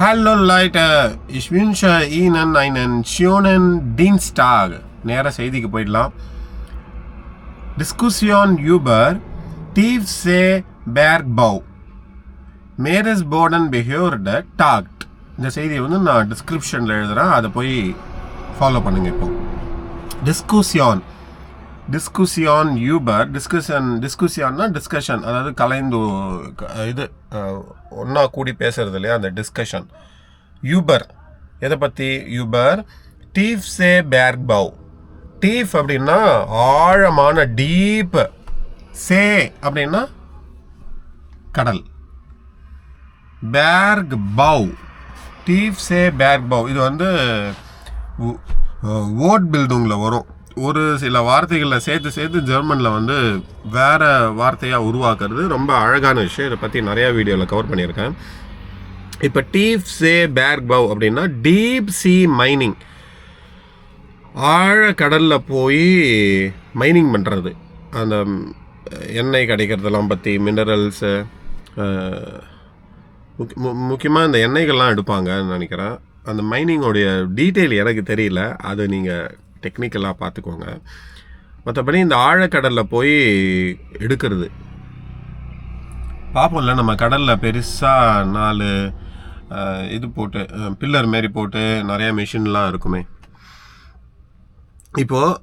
Hello லைட்டர் இஷ்வின்ஷ ஈனன் ஐனன் ஷியோனன் டீன் ஸ்டார் நேராக செய்திக்கு போயிடலாம் டிஸ்குசியான் யூபர் தீவ் சே பேர்க் பவ் மேரஸ் போர்டன் பிஹேவர் ட டாக்ட் இந்த செய்தியை வந்து நான் டிஸ்கிரிப்ஷனில் எழுதுகிறேன் அதை போய் ஃபாலோ பண்ணுங்கள் இப்போ டிஸ்குசியான் டிஸ்குசியான் யூபர் டிஸ்கஷன் டிஸ்குசியான்னா டிஸ்கஷன் அதாவது கலைந்து இது ஒன்றா கூடி பேசுறது இல்லையா அந்த டிஸ்கஷன் யூபர் எதை பற்றி யூபர் டீஃப் சே பேர்பவ் டீஃப் அப்படின்னா ஆழமான டீப் சே அப்படின்னா கடல். பேர்க் பவ் டீஃப் சே பேர்க் பவ் இது வந்து ஓட் பில்டிங்கில் வரும். ஒரு சில வார்த்தைகளில் சேர்த்து சேர்த்து ஜெர்மனில் வந்து வேற வார்த்தையாக உருவாக்குறது ரொம்ப அழகான விஷயம். இதை பற்றி நிறையா வீடியோவில் கவர் பண்ணியிருக்கேன். இப்போ டீப் சே பேர்க் பவ் அப்படின்னா டீப் சி மைனிங். ஆழக்கடலில் போய் மைனிங் பண்ணுறது அந்த எண்ணெய் கிடைக்கிறதெல்லாம் பற்றி மினரல்ஸு முக்கியமாக இந்த எண்ணெய்கள்லாம் எடுப்பாங்கன்னு நினைக்கிறேன். அந்த மைனிங்கோடைய டீட்டெயில் எனக்கு தெரியல. அது நீங்கள் டெக்னிக்கலாக பார்த்துக்கோங்க. மற்றபடி இந்த ஆழக்கடலில் போய் எடுக்கிறது. பார்ப்போம்ல நம்ம கடலில் பெருசாக நாலு இது போட்டு பில்லர் மாரி போட்டு நிறையா மிஷின்லாம் இருக்குமே. இப்போது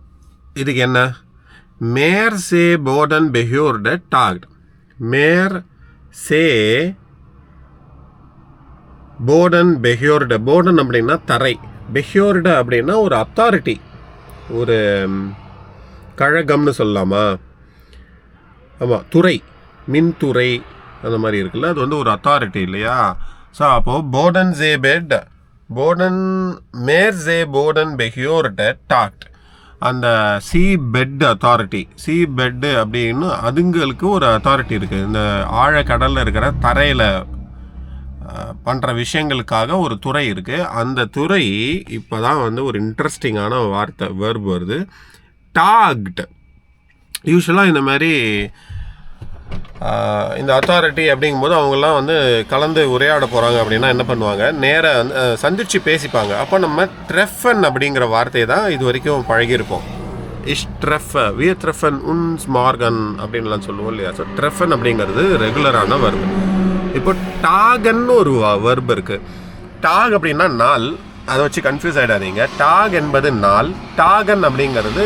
இதுக்கு என்ன? மேர் சே போர்டன் பெஹியோர்ட டாக்ட் மேர் சே போர்டன் பெஹியோர்ட போர்டன் அப்படின்னா தரை. பெஹியோர்ட அப்படின்னா ஒரு அத்தாரிட்டி ஒரு கழகம்னு சொல்லலாமா? ஆமாம் துறை மின்துறை அந்த மாதிரி இருக்குல்ல அது வந்து ஒரு அத்தாரிட்டி இல்லையா? ஸோ அப்போது போர்டன் ஜே பெட் போர்டன் மேர் ஜே போர்டன் பெஹியோர்ட டாக்ட் அந்த C pet authority C bed அப்படின்னு அதுங்களுக்கு ஒரு அத்தாரிட்டி இருக்குது இந்த ஆழக்கடலில் இருக்கிற தரையில் பண்ணுற விஷயங்களுக்காக ஒரு துறை இருக்குது அந்த துறை இப்போ தான் வந்து ஒரு இன்ட்ரெஸ்டிங்கான வார்த்தை வேர்ப் வருது. டாக்ட் யூஸ்வலாக இந்த மாதிரி இந்த அத்தாரிட்டி அப்படிங்கும்போது அவங்கெல்லாம் வந்து கலந்து உரையாட போகிறாங்க அப்படின்னா என்ன பண்ணுவாங்க? நேராக வந்து சந்திச்சு பேசிப்பாங்க. அப்போ நம்ம ட்ரெஃபன் அப்படிங்கிற வார்த்தையை தான் இது வரைக்கும் பழகியிருப்போம். இஷ் ட்ரெஃப விய ட்ரெஃபன் உன்ஸ் மார்கன் அப்படின்லாம் சொல்லுவோம் இல்லையா? ஸோ ட்ரெஃபன் அப்படிங்கிறது ரெகுலரான வருது இப்போ டாகன்னு ஒரு வெர்ப் இருக்குது டாக் அப்படின்னா நாள். அதை வச்சு கன்ஃபியூஸ் ஆகிடாதீங்க டாக் என்பது நாள். டாகன் அப்படிங்கிறது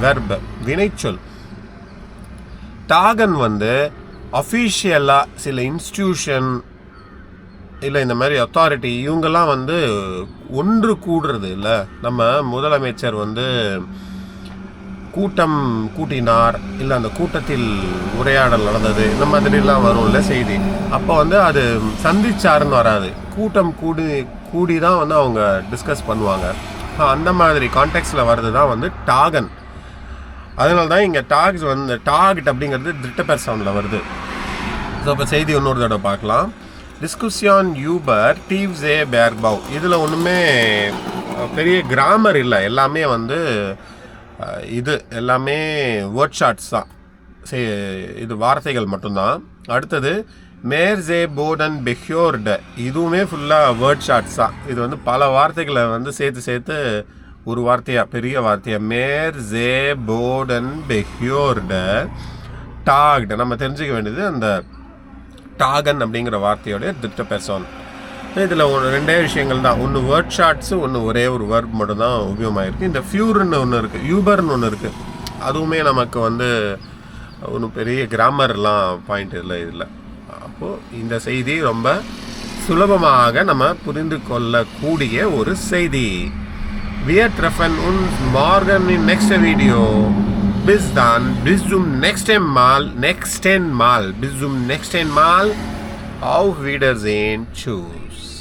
வெர்ப் வினைச்சொல். டாகன் வந்து அஃபீஷியலாக சில இன்ஸ்டியூஷன் இல்லை இந்த மாதிரி அத்தாரிட்டி இவங்கெல்லாம் வந்து ஒன்று கூடுறது இல்லை. நம்ம முதலமைச்சர் வந்து கூட்டம் கூட்டினார் இல்லை அந்த கூட்டத்தில் உரையாடல் நடந்தது இந்த மாதிரிலாம் வரும்ல செய்தி. அப்போ வந்து அது சந்திச்சாருன்னு வராது. கூட்டம் கூடி கூடி தான் வந்து அவங்க டிஸ்கஸ் பண்ணுவாங்க. அந்த மாதிரி கான்டெக்ட்ஸில் வர்றது தான் வந்து டாகன். அதனால தான் இங்கே டாக்ஸ் வந்து டாகட் அப்படிங்கிறது திட்ட சவுண்டில் வருது. ஸோ இப்போ செய்தி இன்னொரு தடவை பார்க்கலாம். டிஸ்குஷியான் யூபர் டீவ்ஸ் ஏ பேர்பவ் இதில் ஒன்றுமே பெரிய கிராமர் இல்லை. எல்லாமே வந்து இது எல்லாமே வேர்ட் ஷார்ட்ஸ் தான். சே இது வார்த்தைகள் மட்டும்தான். அடுத்தது மேர்ஸே போர்டன் பெஹ்யோர்ட இதுவுமே ஃபுல்லாக வேர்ட் ஷார்ட்ஸ் தான். இது வந்து பல வார்த்தைகளை வந்து சேர்த்து சேர்த்து ஒரு வார்த்தையாக பெரிய வார்த்தையாக மேர் ஜே போர்டன் பெஹ்யோர்ட டாக்டு நம்ம தெரிஞ்சுக்க வேண்டியது அந்த டாகன் அப்படிங்கிற வார்த்தையோடைய திட்ட பெர்சோன் இதில் ஒரு ரெண்டே விஷயங்கள் தான். ஒன்று வேர்ட் ஷார்ட்ஸு ஒன்று ஒரே ஒரு வேர்ட் மட்டும் தான் உபயோகமாயிருக்கு. இந்த ஃபியூர்னு ஒன்று இருக்குது யூபர்னு ஒன்று இருக்குது அதுவுமே நமக்கு வந்து ஒன்றும் பெரிய கிராமர்லாம் பாயிண்ட் இல்லை இதில். அப்போது இந்த செய்தி ரொம்ப சுலபமாக நம்ம புரிந்து கொள்ளக்கூடிய ஒரு செய்தி. Wir உன் uns நெக்ஸ்ட் வீடியோ பிஸ் தான் Bis நெக்ஸ்ட் டைம் மால் நெக்ஸ்ட் டென் மால் Mal, நெக்ஸ்ட் டென் மால் ஆஃப் வீடர்ஸ் ஏன் சூ